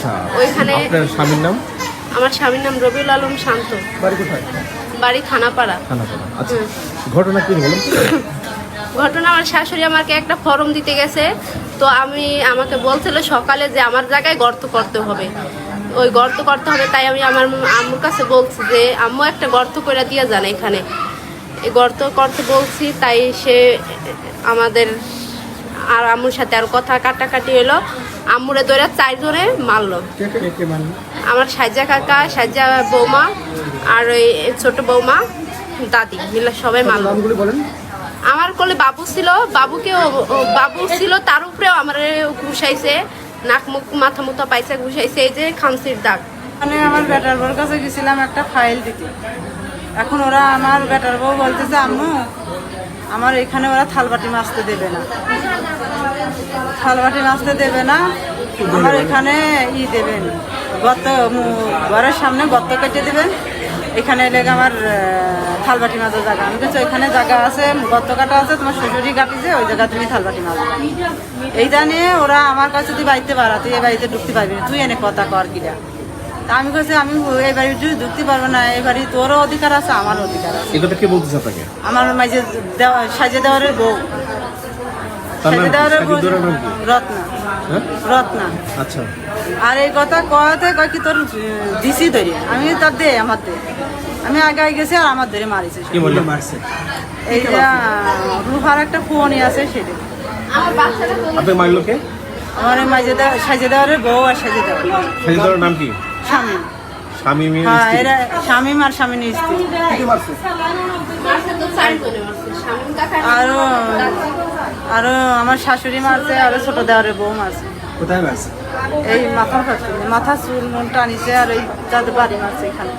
আচ্ছা, ওইখানে- আপনার স্বামীর নাম? আমার স্বামীর নাম রবিউল আলম শান্ত। বাড়ি কোথায়? বাড়ি খানাপাড়া খানাপাড়া আচ্ছা। ঘটনা কি বলুন? ঘটনা আমার শাশুড়ি আমাকে একটা ফর্ম দিতে গেছে। তো আমি আমাকে বলছিল সকালে যে আমার জায়গায় গর্ত করতে হবে। ওই গর্ত করতে হবে তাই আমি আমার আম্মুর কাছে বলছি যে আম্মু একটা গর্ত করে দিয়ে যান এখানে। এই গর্ত করতে বলছি তাই সে আমাদের আর আম্মুর সাথে আর কথা কাটাকাটি হলো আম্মুরে ধরে চারজনে মারলো। কে কে কে আমার সাজ্জা কাকা সাজ্জা বৌমা আর ওই ছোট বৌমা দাদি মিলে সবাই মারলো। আমার কোলে বাবু ছিল বাবুকে বাবু ছিল তার উপরেও আমার ঘুষাইছে নাক মুখ মাথা মুথা পাইছে ঘুষাইছে এই যে খামসির দাগ। মানে আমার বেটার বউর কাছে গেছিলাম একটা ফাইল দিতে। এখন ওরা আমার বেটার বউ বলতেছে আম্মু আমার এখানে ওরা থালবাটি মাছতে দেবে না। থালবাটি মাছতে দেবে না, আমার এখানে ই দেবেন, গর্ত, মু- ঘরের সামনে গর্ত কেটে দেবেন। এখানে লেগে আমার থালবাটি মাছের জায়গা। আমি বলছি, এখানে জায়গা আছে, গর্ত কাটা আছে, তোমার শ্বশুরই কাটিছে ওই জায়গা তুমি থালবাটি মাছ এইটা নিয়ে ওরা আমার কাছে তুই বাড়িতে পারা তুই এই বাড়িতে ঢুকতে পারবি না। তুই এনে কথা কর কিরা। তা আমি কাছে আমি এই বাড়ি তুই ঢুকতে পারব না এই বাড়ি তোরও অধিকার আছে আমারও অধিকার আছে। কথা কে বলতেছে আপনাকে? আমার মাঝে দেওয়া সাজে দেওয়ারের বউ। সাজে? দেওয়ারের বউ? রত্না। হ্যাঁ? রত্না। আচ্ছা। আর এই কথা কয়াতে কয় কি তোর দিছি ধরে। আমি তার দে আমার দে। আমি আগে গেছি আর আমার ধরে মারিছে কি মারছে। এই যে রুহার একটা ফোনই আছে সেটা। আমার বাচ্চাটা আপনি মারলো কে? আমার মাঝে সাজে দেওয়ারের বউ আর সাজে দেওয়ার। সাজিদ দেওয়ার নাম কি? স্বামী। স্বামী মেয়ে হ্যাঁ এরা স্বামী আর স্বামী স্ত্রী। আরও আরও আমার শাশুড়ি মারছে আরও ছোট দেওয়ারের বউ মারছে। কোথায় মারছে? এই মাথার কাছে মাথা চুল মন টানিছে আর এই যাদের বাড়ি মারছে এখানে।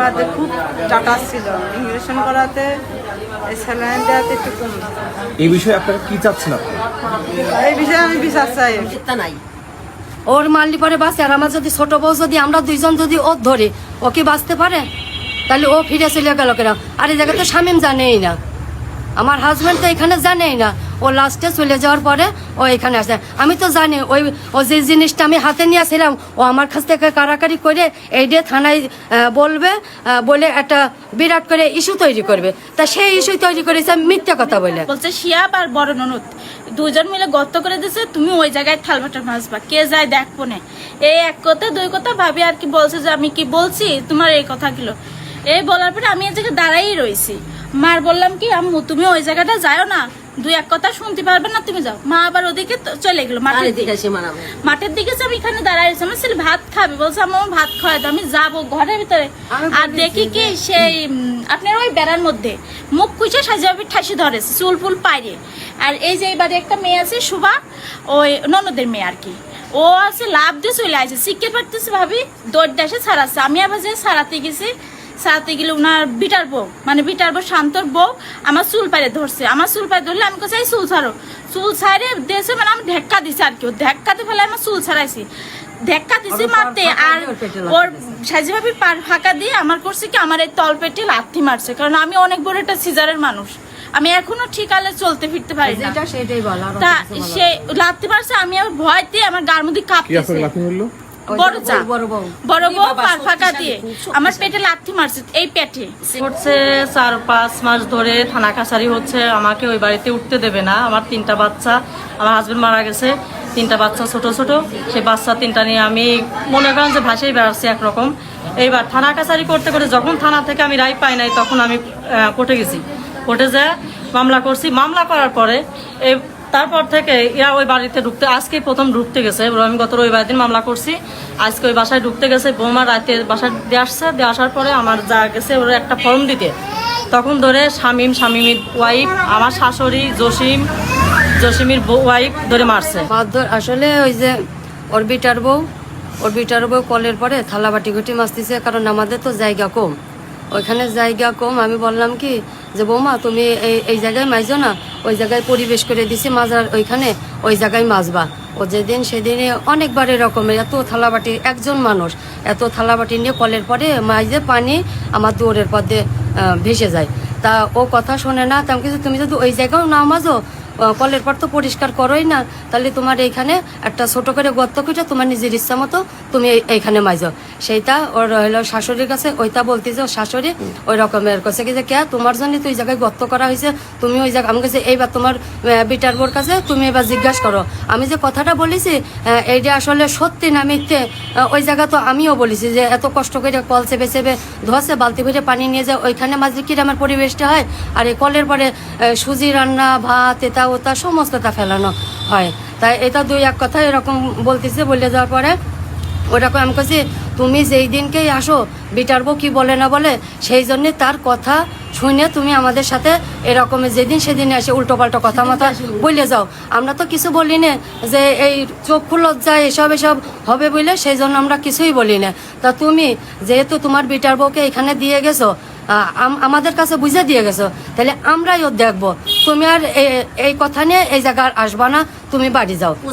মাঝে খুব টাটাস ছিল। ইঞ্জেকশন করাতে স্যালাইন দেওয়াতে একটু কম। এই বিষয়ে আপনারা কি চাচ্ছেন আপনি? এই বিষয়ে আমি বিশ্বাস চাই। চিন্তা নাই। ওর মারলি পরে বাঁচে, আর আমার যদি ছোট বউ যদি, আমরা দুইজন যদি ওর ধরি, ও কি বাঁচতে পারে? তাহলে ও ফিরে চলে গেল কেন? আর এই জায়গায় তো স্বামীম জানেই না। আমার হাজব্যান্ড তো এখানে জানেই না। ও লাস্টে চলে যাওয়ার পরে ও এখানে আসে। আমি তো জানি, ওই, ও যে জিনিসটা আমি হাতে নিয়ে আসছিলাম ও আমার কাছ থেকে কারাকারি করে এই দিয়ে থানায় বলবে বলে একটা বিরাট করে ইস্যু তৈরি করবে। তা সেই ইস্যু তৈরি করেছে মিথ্যা কথা বলে। বলছে, শিয়াব আর বড় ননদ দুজন মিলে গর্ত করে দিছে, তুমি ওই জায়গায় থালবাটার মাছবা কে যায় দেখব না এই এক কথা, দুই কথা, ভাবি আর কি বলছে যে আমি কি বলছি, তোমার এই কথাগুলো। এই বলার পরে আমি এই জায়গায় দাঁড়াই রয়েছি। মার বললাম কি আম্মু তুমি ওই জায়গাটা যাও না। দুই এক কথা শুনতে পারবে না তুমি যাও। মা আবার ওদিকে চলে গেলো মাঠের দিকে। মাঠের দিকে আমি এখানে দাঁড়াই রয়েছি। আমার ছেলে ভাত খাবে? বলছে আমার ভাত খাওয়াই আমি যাব ঘরের ভিতরে। আর দেখি কি সেই আপনার ওই বেড়ার মধ্যে মুখ কুচে সাজাবি ঠাসি ধরেছে চুল ফুল পাইরে আর এই যে এবারে একটা মেয়ে আছে শুভা ওই ননদের মেয়ে আর কি। ও আছে লাভ দিয়ে চলে আসে। শিখতে পারতেছে ভাবি দৌড় দেশে ছাড়াচ্ছে। আমি আবার যে ছাড়াতে গেছি ছাড়াতে গেলে ওনার বিটার বউ মানে বিটার বউ শান্তর বউ আমার চুল পাড়ে ধরছে। আমার চুল পাড়ে ধরলে আমি কোথায় চুল ছাড়ো। চুল ছাড়ে দিয়েছে মানে আমি ঢেক্কা দিছি আর কি। ও ঢেক্কাতে ফেলে আমার চুল ছাড়াইছি। ঢেক্কা দিছি মারতে আর ওর সাজি ভাবির পার ফাঁকা দিয়ে আমার করছে কি আমার এই তলপেটে লাথি মারছে। কারণ আমি অনেক বড় একটা সিজারের মানুষ। আমি এখনও ঠিক আলে চলতে ফিরতে পারি না। সেটাই বল তা সে লাথি মারছে আমি আর ভয়তে আমার গার মধ্যে কাঁপতেছে। বড় চা। বড় বউ। ফাঁকা দিয়ে। আমার পেটে লাথি মারছে এই পেটে। হচ্ছে চার পাঁচ মাস ধরে থানা কাছারি হচ্ছে আমাকে ওই বাড়িতে উঠতে দেবে না। আমার তিনটা বাচ্চা আমার হাজবেন্ড মারা গেছে তিনটা বাচ্চা ছোট ছোট। সেই বাচ্চা তিনটা নিয়ে আমি মনে করেন যে ভাসেই বেড়াচ্ছি একরকম। এইবার থানা কাছারি করতে করতে যখন থানা থেকে আমি রায় পাই নাই তখন আমি কোর্টে গেছি। কোর্টে যা মামলা করছি। মামলা করার পরে এই তারপর থেকে ইয়া ওই বাড়িতে ঢুকতে আজকে প্রথম ঢুকতে গেছে। আমি গত রবিবার দিন মামলা করছি। আজকে ওই বাসায় ঢুকতে গেছে, বৌমা রাতে বাসায় দিয়ে আসছে, দিয়ে আসার পরে আমার যা গেছে, ওরা একটা ফর্ম দিতে। তখন ধরে শামিম, শামিমের ওয়াইফ আমার শাশুড়ি, জসিম, জসিমের ওয়াইফ ধরে মারছে। আসলে ওই যে অরবিটার বউ অরবিটার বউ কলের পরে থালা বাটি ঘুটি মাছতেছে কারণ আমাদের তো জায়গা কম। ওইখানে জায়গা কম। আমি বললাম কি যে, বৌমা, তুমি এই এই জায়গায় মাইজো না। ওই জায়গায় পরিবেশ করে দিছি মাজার ওইখানে ওই জায়গায় মাজবা ও যেদিন সেদিনে অনেকবার এরকমের এত থালাবাটি, একজন মানুষ, এত থালাবাটি নিয়ে কলের পরে মাইজে পানি আমার দুয়ারের পথে ভেসে যায়। তা ও কথা শোনে না তেমন কিছু তুমি যদি ওই জায়গাও না মাজো কলের পর তো পরিষ্কার করোই না। তাহলে তোমার এইখানে একটা ছোট করে গর্ত করে তোমার নিজের ইচ্ছা মতো তুমি এইখানে মাইজো। সেইটা ওর হলো শাশুড়ির কাছে, ওইটা বলতেছে ওর শাশুড়ি, ওই রকমের কাছে কি যে, কে, তোমার জন্য তো ওই জায়গায় গর্ত করা হয়েছে, তুমি ওই জায়গা আমি এইবার তোমার বিটার বোর কাছে তুমি এবার জিজ্ঞাসা করো। আমি যে কথাটা বলেছি এইটা আসলে সত্যি না মিথ্যে ওই জায়গা তো আমিও বলেছি যে, এত কষ্ট করে কল চেপে চেপে ধোয়াছে, বালতি ভরে পানি নিয়ে যায়, ওইখানে মাঝে আমার পরিবেশটা হয়। আর এই কলের পরে সুজি রান্না, ভাত, এটা ওটা সমস্তটা ফেলানো হয়। তাই এটা দুই এক কথা এরকম বলতেছে বলে যাওয়ার পরে ওরকম আমি কাছে তুমি যেই দিনকেই আসো বিটারবো কি বলে না বলে সেই জন্যে তার কথা শুনে তুমি আমাদের সাথে এরকম যেদিন সেদিন এসে উল্টো পাল্টো কথা মতো বলে যাও। আমরা তো কিছু বলি না যে এই চক্ষু লজ্জা এসব এসব হবে বলে সেই জন্য আমরা কিছুই বলি না তা তুমি যেহেতু তোমার বিটার বউকে এখানে দিয়ে গেছো আমাদের কাছে বুঝে দিয়ে গেছো। তাহলে আমরাই ওর দেখব। তুমি আর এই কথা নিয়ে এই জায়গায় আর আসবা না, তুমি বাড়ি যাও।